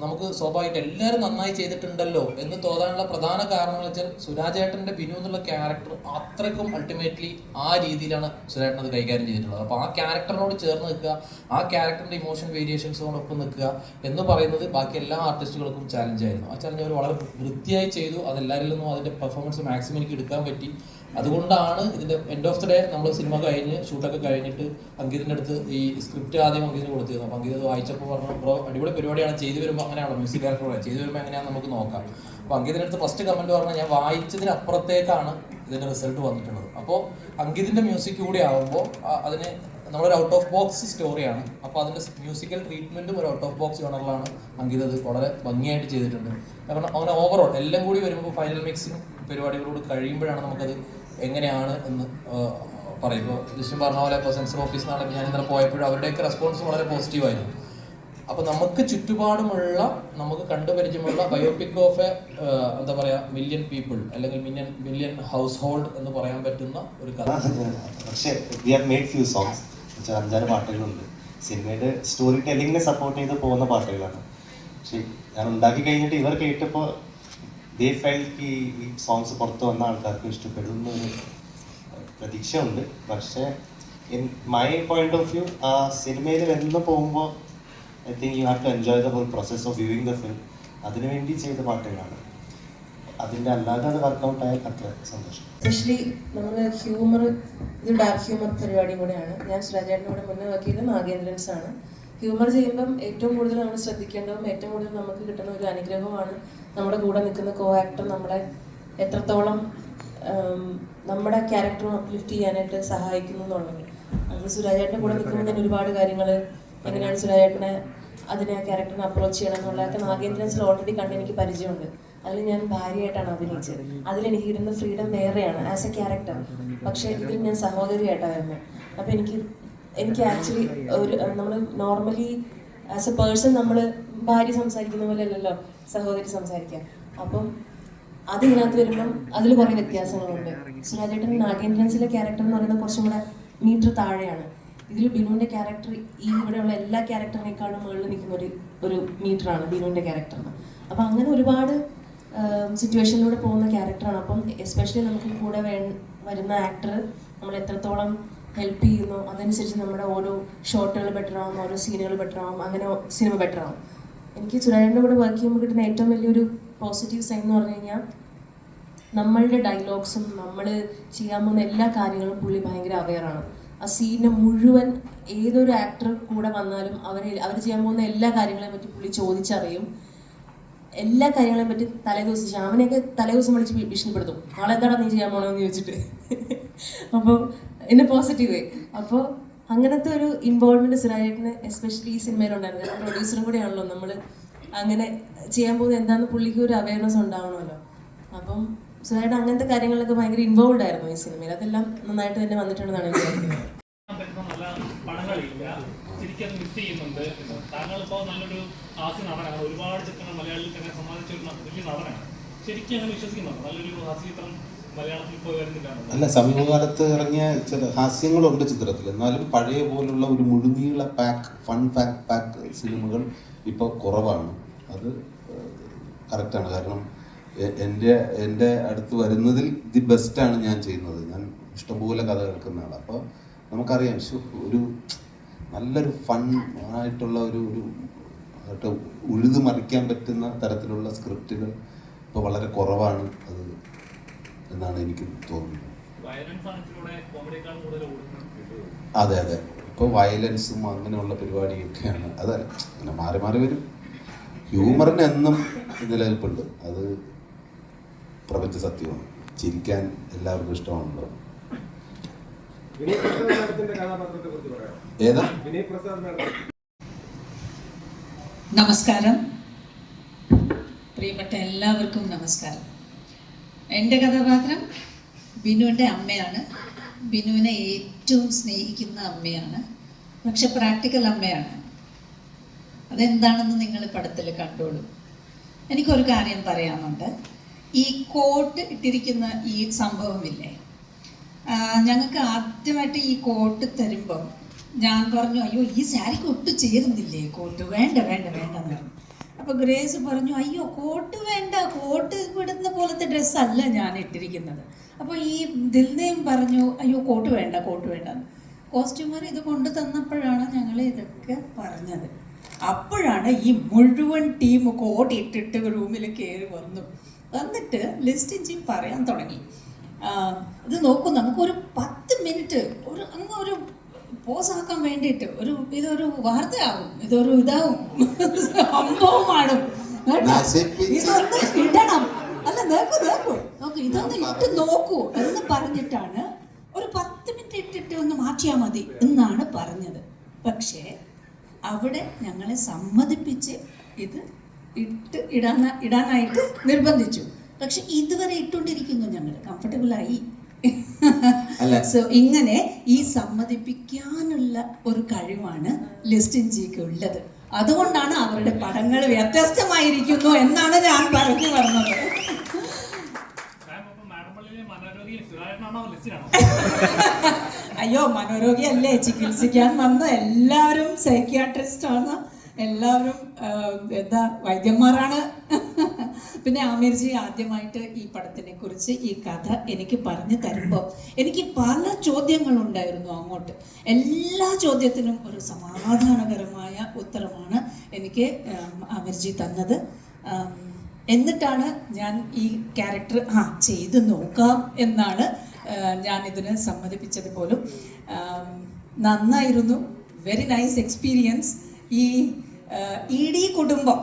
നമുക്ക് സ്വാഭാവികമായിട്ട് എല്ലാവരും നന്നായി ചെയ്തിട്ടുണ്ടല്ലോ എന്ന് തോന്നാനുള്ള പ്രധാന കാരണം എന്ന് വെച്ചാൽ സുരാജേട്ടന്റെ ബിനു എന്നുള്ള ക്യാരക്ടർ അത്രയ്ക്കും അൾട്ടിമേറ്റ്ലി ആ രീതിയിലാണ് സുരാജേട്ടൻ അത് കൈകാര്യം ചെയ്തിട്ടുള്ളത്. അപ്പോൾ ആ ക്യാരക്ടറിനോട് ചേർന്ന് നിൽക്കുക ആ ക്യാരക്ടറിന്റെ ഇമോഷൻ വേരിയേഷൻസോടൊപ്പം നിൽക്കുക എന്ന് പറയുന്നത് ബാക്കി എല്ലാ ആർട്ടിസ്റ്റുകൾക്കും ചാലഞ്ച് ആയിരുന്നു. ആ ചാലഞ്ച് അവർ വളരെ വൃത്തിയായി ചെയ്തു. അതെല്ലാവരിൽ നിന്നും അതിന്റെ പെർഫോമൻസ് മാക്സിമം എനിക്ക് എടുക്കാൻ പറ്റി. അതുകൊണ്ടാണ് ഇതിന്റെ എൻഡ് ഓഫ് ദി ഡേ നമ്മൾ സിനിമ കഴിഞ്ഞ് ഷൂട്ടൊക്കെ കഴിഞ്ഞിട്ട് അങ്കിതിന്റെ അടുത്ത് ഈ സ്ക്രിപ്റ്റ് ആദ്യം അങ്കിതിന് കൊടുത്തിരുന്നു. അപ്പോൾ അങ്കിത് വായിച്ചപ്പോൾ പറഞ്ഞു ബ്രോ അടിപൊളി പരിപാടിയാണ്. ചെയ്തു വരുമ്പോൾ അങ്ങനെയാണ് മ്യൂസിക് ഡയറക്ടർ ചെയ്തു വരുമ്പോൾ എങ്ങനെയാണെന്ന് നമുക്ക് നോക്കാം. അപ്പോൾ അങ്കിതിന്റെ അടുത്ത് ഫസ്റ്റ് കമന്റ് പറഞ്ഞാൽ ഞാൻ വായിച്ചതിന് അപ്പുറത്തേക്കാണ് ഇതിന്റെ റിസൾട്ട് വന്നിട്ടുള്ളത്. അപ്പോൾ അങ്കിതിന്റെ മ്യൂസിക് കൂടി ആവുമ്പോൾ അതിന് നമ്മളൊരു ഔട്ട് ഓഫ് ബോക്സ് സ്റ്റോറിയാണ് അപ്പോൾ അതിന്റെ മ്യൂസിക്കൽ ട്രീറ്റ്മെന്റും ഒരു ഔട്ട് ഓഫ് ബോക്സ് ജോണറിലാണ് അത് വളരെ ഭംഗിയായിട്ട് ചെയ്തിട്ടുണ്ട്. കാരണം അവന് ഓവറോൾ എല്ലാം കൂടി വരുമ്പോൾ ഫൈനൽ മിക്സിങ് പരിപാടികളോട് കഴിയുമ്പോഴാണ് നമുക്കത് എങ്ങനെയാണ് എന്ന് പറയുമ്പോൾ ജസ്റ്റിൻ പറഞ്ഞ പോലെ ഇപ്പോൾ സെൻസർ ഓഫീസിൽ നിന്നാണ് ഞാൻ ഇന്നലെ പോയപ്പോഴും അവരുടെയൊക്കെ റെസ്പോൺസ് വളരെ പോസിറ്റീവായിരുന്നു അപ്പോൾ നമുക്ക് ചുറ്റുപാടുമുള്ള നമുക്ക് കണ്ടുപരിചയമുള്ള ബയോപിക് ഓഫ് എ എന്താ പറയുക മില്യൺ പീപ്പിൾ അല്ലെങ്കിൽ മില്യൺ മില്യൺ ഹൗസ് ഹോൾഡ് എന്ന് പറയാൻ പറ്റുന്ന ഒരു കഥ. പക്ഷേ we have made few songs അഞ്ചാറ് പാട്ടുകളുണ്ട്. സിനിമയുടെ സ്റ്റോറി ടെല്ലിങ്ങിനെ സപ്പോർട്ട് ചെയ്ത് പോകുന്ന പാട്ടുകളാണ്. പക്ഷെ ഞാൻ ഉണ്ടാക്കി കഴിഞ്ഞിട്ട് ഇവർ കേട്ടപ്പോൾ ദേ ഫെൽ ഈ ഈ സോങ്സ് പുറത്ത് വന്ന ആൾക്കാർക്ക് ഇഷ്ടപ്പെടും എന്നൊരു പ്രതീക്ഷയുണ്ട്. പക്ഷേ in my point of view ആ സിനിമയിൽ വരുന്ന പോകുമ്പോൾ I think you have to enjoy the whole process of viewing the film അതിനുവേണ്ടി ചെയ്ത പാട്ടുകളാണ്. അതിന്റെ അല്ലാതെ അത് വർക്കൗട്ട് ആയാൽ അത്ര സന്തോഷം. സ്പെഷ്യലി നമ്മൾ ഹ്യൂമർ ഇത് ഡാർക്ക് ഹ്യൂമർ പരിപാടി കൂടെയാണ്. ഞാൻ സുരാജേട്ടന്റെ കൂടെ മുന്നേ വർക്ക് നാഗേന്ദ്രൻസ് ആണ്. ഹ്യൂമർ ചെയ്യുമ്പം ഏറ്റവും കൂടുതൽ നമ്മൾ ശ്രദ്ധിക്കേണ്ടതും ഏറ്റവും കൂടുതൽ നമുക്ക് കിട്ടുന്ന ഒരു അനുഗ്രഹമാണ് നമ്മുടെ കൂടെ നിൽക്കുന്ന കോ ആക്ടർ നമ്മളെ എത്രത്തോളം നമ്മുടെ ക്യാരക്ടറും അപ്ലിഫ്റ്റ് ചെയ്യാനായിട്ട് സഹായിക്കുന്നു എന്നുള്ളത്. അത് സുരാജേട്ടന്റെ കൂടെ നിൽക്കുമ്പോൾ തന്നെ ഒരുപാട് കാര്യങ്ങൾ എങ്ങനെയാണ് സുരാജേട്ടനെ അതിനെ ക്യാരക്ടറിനെ അപ്രോച്ച് ചെയ്യണം എന്നുള്ളതൊക്കെ നാഗേന്ദ്രൻസിൽ ഓൾറെഡി കണ്ട് എനിക്ക് പരിചയമുണ്ട്. അതിൽ ഞാൻ ഭാര്യയായിട്ടാണ് അഭിനയിച്ചത്. അതിൽ എനിക്ക് കിട്ടുന്ന ഫ്രീഡം വേറെയാണ് ആസ് എ ക്യാരക്ടർ പക്ഷേ ഇതിൽ ഞാൻ സഹോദരിയായിട്ടാണ് വരുന്നത്. അപ്പോൾ എനിക്ക് എനിക്ക് ആക്ച്വലി ഒരു നമ്മൾ നോർമലി ആസ് എ പേഴ്സൺ നമ്മൾ ഭാര്യ സംസാരിക്കുന്ന പോലെ അല്ലല്ലോ. സഹോദരി സംസാരിക്കാം. അപ്പം അത് ഇതിനകത്ത് വരുമ്പം അതിൽ കുറേ വ്യത്യാസങ്ങളുണ്ട്. സുരാജേട്ടൻ നാഗേന്ദ്രൻസിലെ ക്യാരക്ടർ എന്ന് പറയുന്നത് കുറച്ചും കൂടെ മീറ്റർ താഴെയാണ്. ഇതിൽ ബിനുവിന്റെ ക്യാരക്ടർ ഈ ഇവിടെയുള്ള എല്ലാ ക്യാരക്ടറിനേക്കാളും മുകളിൽ നിൽക്കുന്ന ഒരു ഒരു മീറ്ററാണ് ബിനുവിന്റെ ക്യാരക്ടറിന് അപ്പം അങ്ങനെ ഒരുപാട് സിറ്റുവേഷനിലൂടെ പോകുന്ന ക്യാരക്ടറാണ് അപ്പം എസ്പെഷ്യലി നമുക്ക് കൂടെ വരുന്ന ആക്ടർ നമ്മൾ എത്രത്തോളം ഹെൽപ്പ് ചെയ്യുന്നു അതനുസരിച്ച് നമ്മുടെ ഓരോ ഷോട്ടുകൾ ബെറ്റർ ആവും ഓരോ സീനുകൾ ബെറ്റർ ആവും അങ്ങനെ സിനിമ ബെറ്റർ ആവും. എനിക്ക് സുരാജന്റെ കൂടെ വർക്ക് ചെയ്യുമ്പോൾ കിട്ടുന്ന ഏറ്റവും വലിയൊരു പോസിറ്റീവ് സൈൻ എന്ന് പറഞ്ഞു കഴിഞ്ഞാൽ നമ്മളുടെ ഡയലോഗ്സും നമ്മൾ ചെയ്യാൻ പോകുന്ന എല്ലാ കാര്യങ്ങളും പുള്ളി ഭയങ്കര അവെയറാണ് ആ സീനിനെ മുഴുവൻ ഏതൊരു ആക്ടർ കൂടെ വന്നാലും അവർ അവർ ചെയ്യാൻ പോകുന്ന എല്ലാ കാര്യങ്ങളെ പറ്റി പുള്ളി ചോദിച്ചറിയും. എല്ലാ കാര്യങ്ങളെ പറ്റി തലേദിവസം ശ്യാമനെയൊക്കെ തലേദിവസം വിളിച്ച് ഭീഷണിപ്പെടുത്തും. നാളെ എന്താണ് നീ ചെയ്യാൻ പോകണമെന്ന് ചോദിച്ചിട്ട്? അപ്പോൾ ഇന്ന് പോസിറ്റീവ് അപ്പോൾ അങ്ങനത്തെ ഒരു ഇൻവോൾവ്മെന്റ് സുരാജേട്ടന് എസ്പെഷ്യലി ഈ സിനിമയിലുണ്ടായിരുന്നു കാരണം പ്രൊഡ്യൂസറും കൂടെയാണല്ലോ നമ്മൾ അങ്ങനെ ചെയ്യാൻ പോകുന്നത് എന്താണെന്ന് പുള്ളിക്ക് ഒരു അവയർനെസ് ഉണ്ടാവണമല്ലോ. അപ്പം സുരാജേട്ടൻ അങ്ങനത്തെ കാര്യങ്ങളൊക്കെ ഭയങ്കര ഇൻവോൾവ് ആയിരുന്നു ഈ സിനിമയിൽ അതെല്ലാം നന്നായിട്ട് തന്നെ വന്നിട്ടുണ്ടെന്നാണ് വിചാരിക്കുന്നത് ചെയ്യുന്നുണ്ട് നല്ലൊരു ഒരുപാട് ചിത്രങ്ങൾ മലയാളത്തിൽ തന്നെ സമ്മാനിച്ച ഒരു വലിയ നടനാണ് ശരിക്കും അങ്ങനെ വിശ്വസിക്കുന്നുണ്ട്? നല്ലൊരു ഹാസ്യ ചിത്രം അല്ല സമീപകാലത്ത് ഇറങ്ങിയ ചില ഹാസ്യങ്ങളുണ്ട് ചിത്രത്തിൽ. എന്നാലും പഴയ പോലുള്ള ഒരു മുഴുനീള പാക്ക് ഫൺ പാക്ക് പാക്ക് സിനിമകൾ ഇപ്പോൾ കുറവാണ്. അത് കറക്റ്റാണ് കാരണം എന്റെ എന്റെ അടുത്ത് വരുന്നതിൽ ദി ബെസ്റ്റാണ് ഞാൻ ചെയ്യുന്നത്. ഞാൻ ഇഷ്ടംപോലെ കഥ കേൾക്കുന്ന ആളാണ്. അപ്പോൾ നമുക്കറിയാം ഒരു നല്ലൊരു ഫൺ ആയിട്ടുള്ള ഒരു ഒരു ഉഴുതു മറിക്കാൻ പറ്റുന്ന തരത്തിലുള്ള സ്ക്രിപ്റ്റുകൾ ഇപ്പോൾ വളരെ കുറവാണ്. അത് എന്നാണ് എനിക്ക് തോന്നുന്നത്. അതെ അതെ. ഇപ്പോൾ വയലൻസും അങ്ങനെയുള്ള പരിപാടിയൊക്കെയാണ്. അതല്ല അങ്ങനെ മാറി മാറി വരും. ഹ്യൂമറിന് എന്നും നിലനിൽപ്പുണ്ട്. അത് പ്രപഞ്ച സത്യമാണ്. ചിരിക്കാൻ എല്ലാവർക്കും ഇഷ്ടമാണല്ലോ. ഏതാ? നമസ്കാരം. പ്രിയപ്പെട്ട എല്ലാവർക്കും നമസ്കാരം. എന്റെ കഥാപാത്രം ബിനുവിന്റെ അമ്മയാണ്. ബിനുവിനെ ഏറ്റവും സ്നേഹിക്കുന്ന അമ്മയാണ്. പക്ഷെ പ്രാക്ടിക്കൽ അമ്മയാണ്. അതെന്താണെന്ന് നിങ്ങൾ പടത്തിൽ കണ്ടോളൂ. എനിക്കൊരു കാര്യം പറയാനുണ്ട്. ഈ കോട്ട് ഇട്ടിരിക്കുന്ന ഈ സംഭവമില്ലേ? ഞങ്ങൾക്ക് ആദ്യമായിട്ട് ഈ കോട്ട് തരുമ്പം ഞാൻ പറഞ്ഞു അയ്യോ ഈ സാരിക്ക് ഒട്ടും ചേരുന്നില്ലേ? കോട്ട് വേണ്ട വേണ്ട വേണ്ട എന്ന് പറഞ്ഞു. അപ്പോൾ ഗ്രേസ് പറഞ്ഞു അയ്യോ കോട്ട് വേണ്ട കോട്ട് ഇവിടുന്ന പോലത്തെ ഡ്രസ്സല്ല ഞാൻ ഇട്ടിരിക്കുന്നത്. അപ്പോൾ ഈ ദിൽനയും പറഞ്ഞു അയ്യോ കോട്ട് വേണ്ട കോട്ട് വേണ്ട. കോസ്റ്റ്യൂമർ ഇത് കൊണ്ടു തന്നപ്പോഴാണ് ഞങ്ങൾ ഇതൊക്കെ പറഞ്ഞത്. അപ്പോഴാണ് ഈ മുഴുവൻ ടീം കോട്ട് ഇട്ടിട്ട് റൂമിൽ കയറി വന്നു. വന്നിട്ട് ലിസ്റ്റ് ജി പറയാൻ തുടങ്ങി. ഇത് നോക്കൂ നമുക്കൊരു പത്ത് മിനിറ്റ് ഒരു അങ്ങ് ഒരു പോസാക്കാൻ വേണ്ടിയിട്ട് ഒരു ഇതൊരു വാർത്തയാകും ഇതൊരു ഇതാവും *laughs* സംഭവമാണ്. ഇതൊന്ന് ഇടണം. അല്ല നോക്കൂ നോക്കൂ. നോക്കൂ ഇതൊന്ന് ഇട്ട് നോക്കൂ എന്ന് പറഞ്ഞിട്ടാണ് ഒരു പത്ത് മിനിറ്റ് ഇട്ടിട്ട് ഒന്ന് മാറ്റിയാൽ മതി എന്നാണ് പറഞ്ഞത്. പക്ഷേ അവിടെ ഞങ്ങളെ സമ്മതിപ്പിച്ച് ഇത് ഇട്ട് ഇടാന ഇടാനായിട്ട് നിർബന്ധിച്ചു. പക്ഷെ ഇതുവരെ ഇട്ടുകൊണ്ടിരിക്കുന്നു ഞങ്ങൾ കംഫർട്ടബിൾ ആയി. അല്ല. സോ ഇങ്ങനെ ഈ സമ്മതിപ്പിക്കാനുള്ള ഒരു കഴിവാണ് ലിസ്റ്റിൻ ജിക്ക് ഉള്ളത്. അതുകൊണ്ടാണ് അവരുടെ പടങ്ങൾ വ്യത്യസ്തമായിരിക്കുന്നു എന്നാണ് ഞാൻ പറഞ്ഞു വരുന്നത് മാം അപ്പോൾ മാഡം പള്ളിയിലെ മനോരോഗി സുരാജനാണോ ലിസ്റ്റിനാണോ *laughs* അയ്യോ മനോരോഗിയല്ലേ? ചികിത്സിക്കാൻ വന്ന എല്ലാവരും സൈക്യാട്രിസ്റ്റ് ആണ്. എല്ലാവരും എന്താ വൈദ്യന്മാരാണ്. *laughs* പിന്നെ ആമിർജി ആദ്യമായിട്ട് ഈ പടത്തിനെ കുറിച്ച് ഈ കഥ എനിക്ക് പറഞ്ഞു തരുമ്പോൾ എനിക്ക് പല ചോദ്യങ്ങളുണ്ടായിരുന്നു അങ്ങോട്ട്. എല്ലാ ചോദ്യത്തിനും ഒരു സമാധാനകരമായ ഉത്തരമാണ് എനിക്ക് ആമിർജി തന്നത്. എന്നിട്ടാണ് ഞാൻ ഈ ക്യാരക്ടർ ആ ചെയ്ത് നോക്കാം എന്നാണ് ഇതിന് സമ്മതിപ്പിച്ചത് പോലും നന്നായിരുന്നു. വെരി നൈസ് എക്സ്പീരിയൻസ് ഈ ഇടി കുടുംബം.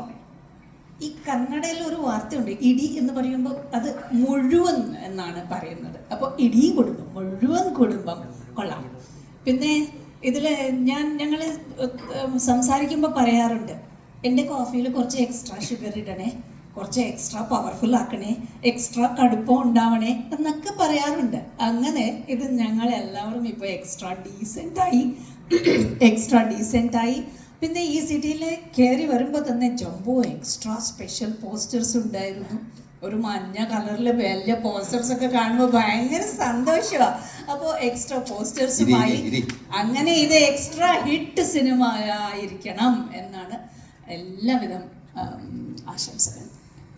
ഈ കന്നഡയിൽ ഒരു വാർത്തയുണ്ട്. ഇടി എന്ന് പറയുമ്പോൾ അത് മുഴുവൻ എന്നാണ് പറയുന്നത്. അപ്പോൾ ഇടി കുടുംബം മുഴുവൻ കുടുംബം. കൊള്ളാം. പിന്നെ ഇതിൽ ഞാൻ ഞങ്ങൾ സംസാരിക്കുമ്പോൾ പറയാറുണ്ട്. എന്റെ കോഫിയിൽ കുറച്ച് എക്സ്ട്രാ ഷുഗർ ഇടണേ. കുറച്ച് എക്സ്ട്രാ പവർഫുൾ ആക്കണേ എക്സ്ട്രാ കടുപ്പം ഉണ്ടാവണേ എന്നൊക്കെ പറയാറുണ്ട്. അങ്ങനെ ഇത് ഞങ്ങൾ എല്ലാവരും ഇപ്പോൾ എക്സ്ട്രാ ഡീസന്റായി എക്സ്ട്രാ ഡീസന്റായി പിന്നെ ഈ സിറ്റിയിലെ കയറി വരുമ്പോൾ തന്നെ ജംബോ എക്സ്ട്രാ സ്പെഷ്യൽ പോസ്റ്റേഴ്സ് ഉണ്ടായിരുന്നു. ഒരു മഞ്ഞ കളറിൽ വലിയ പോസ്റ്റേഴ്സ് ഒക്കെ കാണുമ്പോൾ ഭയങ്കര സന്തോഷമാണ് അപ്പോൾ എക്സ്ട്രാ പോസ്റ്റേഴ്സുമായി. അങ്ങനെ ഇത് എക്സ്ട്രാ ഹിറ്റ് സിനിമ ആയിരിക്കണം എന്നാണ് എല്ലാവിധം ആശംസകൾ.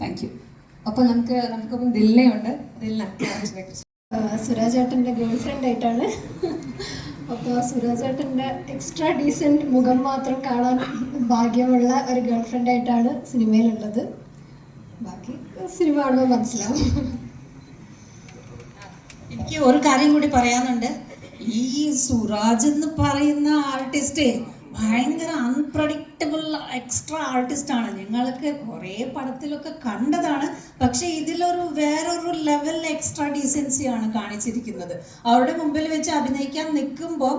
താങ്ക് യു അപ്പൊ നമുക്ക് നമുക്കൊപ്പം ദില്ലയുണ്ട്. ദില്ല സുരാജ് ഏട്ടന്റെ ഗേൾ ഫ്രണ്ട് ആയിട്ടാണ്. അപ്പോൾ സുരാജ് ഏട്ടന്റെ എക്സ്ട്രാ ഡീസന്റ് മുഖം മാത്രം കാണാൻ ഭാഗ്യമുള്ള ഒരു ഗേൾ ഫ്രണ്ട് ആയിട്ടാണ് സിനിമയിലുള്ളത്. ബാക്കി സിനിമ കാണുമ്പോൾ മനസ്സിലാവും. എനിക്ക് ഒരു കാര്യം കൂടി പറയാനുണ്ട്. ഈ സുരാജ് എന്ന് പറയുന്ന ആർട്ടിസ്റ്റ് ഭയങ്കര അൺപ്രഡിക്റ്റബിൾ എക്സ്ട്രാ ആർട്ടിസ്റ്റ് ആണ്. ഞങ്ങൾക്ക് കുറേ പടത്തിലൊക്കെ കണ്ടതാണ്. പക്ഷെ ഇതിലൊരു വേറൊരു ലെവൽ എക്സ്ട്രാ ഡീസൻസി ആണ് കാണിച്ചിരിക്കുന്നത്. അവരുടെ മുമ്പിൽ വെച്ച് അഭിനയിക്കാൻ നിൽക്കുമ്പോൾ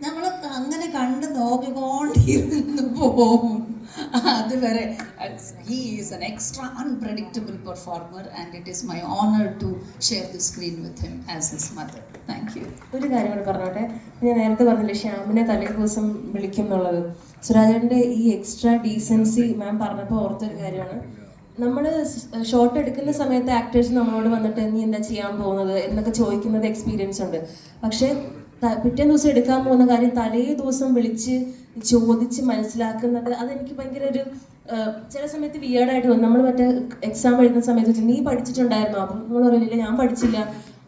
നമ്മൾ അങ്ങനെ കണ്ട് നോക്കിക്കൊണ്ടിരുന്നു പോവും അതുവരെ he is an extra unpredictable performer and it is my honour to share the screen with him as his mother thank you ഒരു കാര്യം കൂടെ പറഞ്ഞോട്ടെ? ഞാൻ നേരത്തെ പറഞ്ഞില്ലേ ശ്യാമിനെ തലേ ദിവസം വിളിക്കും എന്നുള്ളത്. സുരാജന്റെ ഈ എക്സ്ട്രാ ഡീസൻസി മാം പറഞ്ഞപ്പോൾ ഓർത്തൊരു കാര്യമാണ്. നമ്മൾ ഷോട്ട് എടുക്കുന്ന സമയത്ത് ആക്ടേഴ്സ് നമ്മളോട് വന്നിട്ട് നീ എന്താ ചെയ്യാൻ പോകുന്നത്? എന്നൊക്കെ ചോദിക്കുന്നത് എക്സ്പീരിയൻസ് ഉണ്ട്. പക്ഷേ പിറ്റേ ദിവസം എടുക്കാൻ പോകുന്ന കാര്യം തലേ ദിവസം വിളിച്ച് ചോദിച്ച് മനസ്സിലാക്കുന്നത് അതെനിക്ക് ഭയങ്കര ഒരു ചില സമയത്ത് വിയേർഡായിട്ട് തോന്നും. നമ്മൾ മറ്റേ എക്സാം എഴുതുന്ന സമയത്ത് നീ പഠിച്ചിട്ടുണ്ടായിരുന്നോ? അപ്പം നമ്മൾ പറയില്ല ഞാൻ പഠിച്ചില്ല.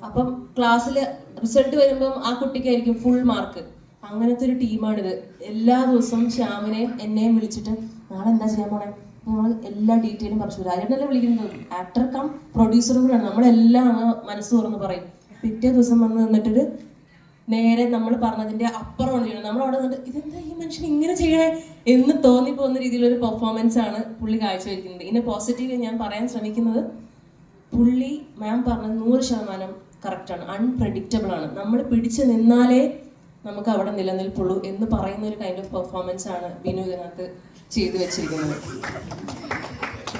അപ്പം ക്ലാസ്സിൽ റിസൾട്ട് വരുമ്പം ആ കുട്ടിക്കായിരിക്കും ഫുൾ മാർക്ക് അങ്ങനത്തെ ഒരു ടീമാണിത് എല്ലാ ദിവസവും ശ്യാമിനെയും എന്നെയും വിളിച്ചിട്ട് നാളെ എന്താ ചെയ്യാൻ പോണേ? നമ്മൾ എല്ലാ ഡീറ്റെയിലും പറഞ്ഞു രാജേട്ടനല്ലേ വിളിക്കുന്നത്? ആക്ടർ കം പ്രൊഡ്യൂസറും കൂടെയാണ് നമ്മളെല്ലാം അങ്ങ് മനസ്സ് തുറന്ന് പറയും. പിറ്റേ ദിവസം വന്ന് നിന്നിട്ട് നേരെ നമ്മൾ പറഞ്ഞതിന്റെ അപ്പുറമാണ് ചെയ്യണം നമ്മൾ അവിടെ നിന്നിട്ട് ഇതെന്താ ഈ മനുഷ്യൻ ഇങ്ങനെ ചെയ്യണേ എന്ന് തോന്നി പോകുന്ന രീതിയിലൊരു പെർഫോമൻസ് ആണ് പുള്ളി കാഴ്ചവെക്കുന്നത്. ഇതിന്റെ പോസിറ്റീവ് ഞാൻ പറയാൻ ശ്രമിക്കുന്നത് പുള്ളി മാം പറഞ്ഞത് നൂറ് ശതമാനം കറക്റ്റാണ് അൺപ്രഡിക്റ്റബിൾ ആണ്. നമ്മൾ പിടിച്ചു നിന്നാലേ നമുക്ക് അവിടെ നിലനിൽപ്പുള്ളൂ എന്ന് പറയുന്ന ഒരു കൈൻഡ് ഓഫ് പെർഫോമൻസ് ആണ് ബിനു ഇതിനകത്ത് ചെയ്തു വെച്ചിരിക്കുന്നത്.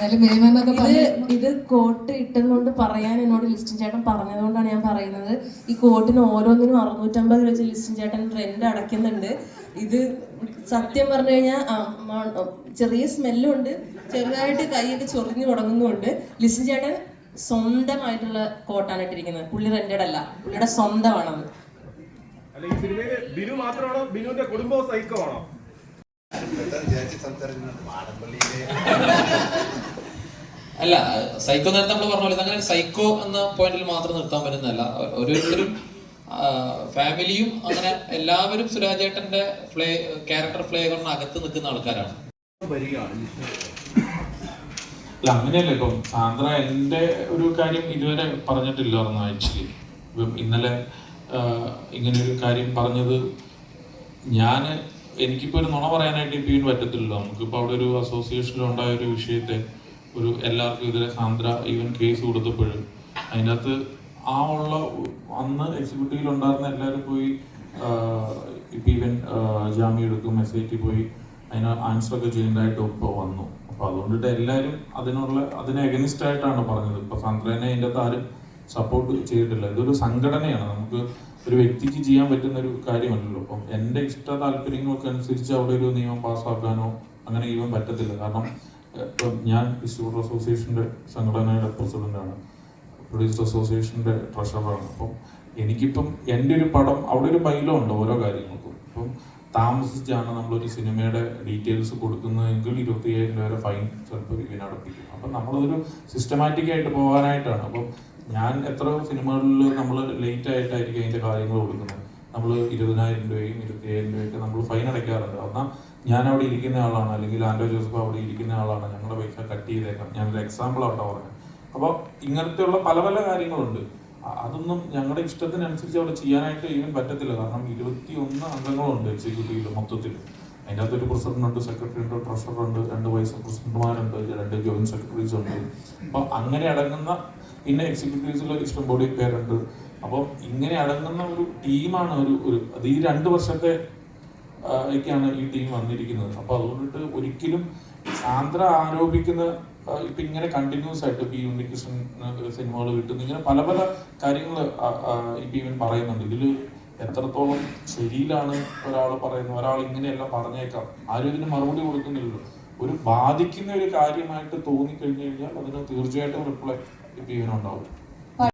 ഇത് ഇത് കോട്ട് ഇട്ടതുകൊണ്ട് പറയാൻ എന്നോട് ലിസ്റ്റിൻ ചേട്ടൻ പറഞ്ഞതുകൊണ്ടാണ് ഞാൻ പറയുന്നത്. ഈ കോട്ടിന് ഓരോന്നിനും അറുന്നൂറ്റമ്പത് വെച്ച് ലിസ്റ്റിൻ ചേട്ടൻ റെന്റ് അടയ്ക്കുന്നുണ്ട്. ഇത് സത്യം പറഞ്ഞു കഴിഞ്ഞാൽ ചെറിയ സ്മെല്ലും ഉണ്ട്. ചെറുതായിട്ട് കൈയൊക്കെ ചൊറിഞ്ഞു തുടങ്ങുന്നുമുണ്ട് ലിസ്റ്റിൻ ചേട്ടൻ സ്വന്തമായിട്ടുള്ള കോട്ടാണ് ഇട്ടിരിക്കുന്നത്. പുള്ളി റെന്റഡ് അല്ല. പുള്ളിയുടെ സ്വന്തമാണത്. അല്ല ഈ സിനിമയിൽ ബിനു മാത്രമാണോ? ബിനുവിന്റെ കുടുംബവും സൈക്കോ ആണോ? അല്ല സൈക്കോ നേരത്തെ നമ്മൾ പറഞ്ഞ പോലെ അങ്ങനെ സൈക്കോ എന്ന പോയിന്റിൽ മാത്രം നിർത്താൻ പറ്റുന്നതല്ല. ഓരോരുത്തരും ഫാമിലിയും അങ്ങനെ എല്ലാവരും സുരാജേട്ടന്റെ ഫ്ലേ ക്യാരക്ടർ ഫ്ലേവറിന് അകത്ത് നിൽക്കുന്ന ആൾക്കാരാണ്. അല്ല അങ്ങനെയല്ല ഇപ്പം സാന്ദ്ര എന്റെ ഒരു കാര്യം ഇതുവരെ പറഞ്ഞിട്ടില്ലായിരുന്നു ആക്ച്വലി. ഇപ്പം ഇന്നലെ ഇങ്ങനെ ഒരു കാര്യം പറഞ്ഞത് ഞാൻ എനിക്കിപ്പോൾ ഒരു നുണ പറയാനായിട്ട് ഇപ്പം ഇതിന് പറ്റത്തില്ലല്ലോ. നമുക്കിപ്പോൾ അവിടെ ഒരു അസോസിയേഷനിൽ ഉണ്ടായ ഒരു വിഷയത്തെ ഒരു എല്ലാവർക്കും എതിരെ സാന്ദ്ര ഈവൻ കേസ് കൊടുത്തപ്പോഴും അതിന്റെ അകത്ത് ആ ഉള്ള അന്ന് എക്സിക്യൂട്ടീവിൽ ഉണ്ടായിരുന്ന എല്ലാവരും പോയി ഇപ്പം ഈവൻ ജാമ്യം എടുക്കും എസ് ഐ ടി പോയി അതിന് ആൻസർ ഒക്കെ ചെയ്യേണ്ടതായിട്ട് ഇപ്പോൾ വന്നു. അപ്പൊ അതുകൊണ്ടിട്ട് എല്ലാവരും അതിനുള്ള അതിന് എഗനിസ്റ്റ് ആയിട്ടാണ് പറഞ്ഞത്. ഇപ്പൊ സാന്ദ്രനെ അതിന്റെ അകത്ത് ആരും സപ്പോർട്ട് ചെയ്തിട്ടില്ല. ഇതൊരു സംഘടനയാണ്. നമുക്ക് ഒരു വ്യക്തിക്ക് ചെയ്യാൻ പറ്റുന്ന ഒരു കാര്യമല്ലല്ലോ. അപ്പം എന്റെ ഇഷ്ട താല്പര്യങ്ങൾക്ക് അനുസരിച്ച് അവിടെ ഒരു നിയമം പാസ്സാക്കാനോ അങ്ങനെ ചെയ്യാൻ പറ്റത്തില്ല. കാരണം ഇപ്പം ഞാൻ ഡിസ്ട്രിബ്യൂട്ടർ അസോസിയേഷന്റെ സംഘടനയുടെ പ്രസിഡന്റാണ്. പ്രൊഡ്യൂസർ അസോസിയേഷന്റെ ട്രഷററാണ്. അപ്പം എനിക്കിപ്പം എന്റെ ഒരു പടം അവിടെ ഒരു ബൈലോ ഉണ്ട് ഓരോ കാര്യങ്ങൾക്കും. അപ്പം താമസിച്ചാണ് നമ്മളൊരു സിനിമയുടെ ഡീറ്റെയിൽസ് കൊടുക്കുന്നതെങ്കിൽ ഇരുപത്തി അയ്യായിരം രൂപ ഫൈൻ ചിലപ്പോൾ ഇതിനടപ്പിക്കും അപ്പം നമ്മളതൊരു സിസ്റ്റമാറ്റിക്കായിട്ട് പോകാനായിട്ടാണ്. അപ്പം ഞാൻ എത്ര സിനിമകളിൽ നമ്മൾ ലേറ്റ് ആയിട്ടായിരിക്കും അതിന്റെ കാര്യങ്ങൾ കൊടുക്കുന്നത്? നമ്മൾ ഇരുപതിനായിരം രൂപയും ഇരുപത്തി അയ്യായിരം രൂപയൊക്കെ നമ്മൾ ഫൈൻ അടയ്ക്കാറുണ്ട്. എന്നാൽ ഞാൻ അവിടെ ഇരിക്കുന്ന ആളാണ് അല്ലെങ്കിൽ ആൻഡോ ജോസഫ് അവിടെ ഇരിക്കുന്ന ആളാണ് ഞങ്ങളുടെ പൈസ കട്ട് ചെയ്തേക്കാം. ഞാനൊരു എക്സാമ്പിൾ ആട്ടോ പറഞ്ഞത്. അപ്പോൾ ഇങ്ങനത്തെയുള്ള പല പല കാര്യങ്ങളുണ്ട്. അതൊന്നും ഞങ്ങളുടെ ഇഷ്ടത്തിനനുസരിച്ച് അവിടെ ചെയ്യാനായിട്ട് ഈവൻ പറ്റത്തില്ല. കാരണം ഇരുപത്തി ഒന്ന് അംഗങ്ങളുണ്ട് എക്സിക്യൂട്ടീവിൽ മൊത്തത്തിൽ അതിന്റെ അകത്തൊരു പ്രസിഡന്റ് ഉണ്ട് സെക്രട്ടറി ഉണ്ട് ട്രഷറർ ഉണ്ട് രണ്ട് വൈസ് പ്രസിഡന്റുമാരുണ്ട് രണ്ട് ജോയിന്റ് സെക്രട്ടറീസ് ഉണ്ട്. അപ്പോൾ അങ്ങനെ അടങ്ങുന്ന പിന്നെ എക്സിക്യൂട്ടീവ്സിൽ ഇഷ്ടംപോലെ പേരുണ്ട്. അപ്പം ഇങ്ങനെ അടങ്ങുന്ന ഒരു ടീമാണ് ഒരു ഒരു അത് ഈ രണ്ട് വർഷത്തെ ാണ് ഈ ടീം വന്നിരിക്കുന്നത്. അപ്പൊ അതുകൊണ്ടിട്ട് ഒരിക്കലും സാന്ദ്ര ആരോപിക്കുന്ന ഇപ്പൊ ഇങ്ങനെ കണ്ടിന്യൂസ് ആയിട്ട് ഈ ഉണ്ണികൃഷ്ണൻ സിനിമകൾ കിട്ടുന്ന. ഇങ്ങനെ പല പല കാര്യങ്ങൾ ഇപ്പൊ ഇവൻ പറയുന്നുണ്ട്. ഇതിൽ എത്രത്തോളം ശരിയിലാണ് ഒരാൾ പറയുന്നത്? ഒരാൾ ഇങ്ങനെയെല്ലാം പറഞ്ഞേക്കാം. ആരും ഇതിന് മറുപടി കൊടുക്കുന്നില്ലല്ലോ. ഒരു ബാധിക്കുന്ന ഒരു കാര്യമായിട്ട് തോന്നിക്കഴിഞ്ഞു കഴിഞ്ഞാൽ അതിന് തീർച്ചയായിട്ടും റിപ്ലൈ ഇപ്പൊ ഇവനുണ്ടാവും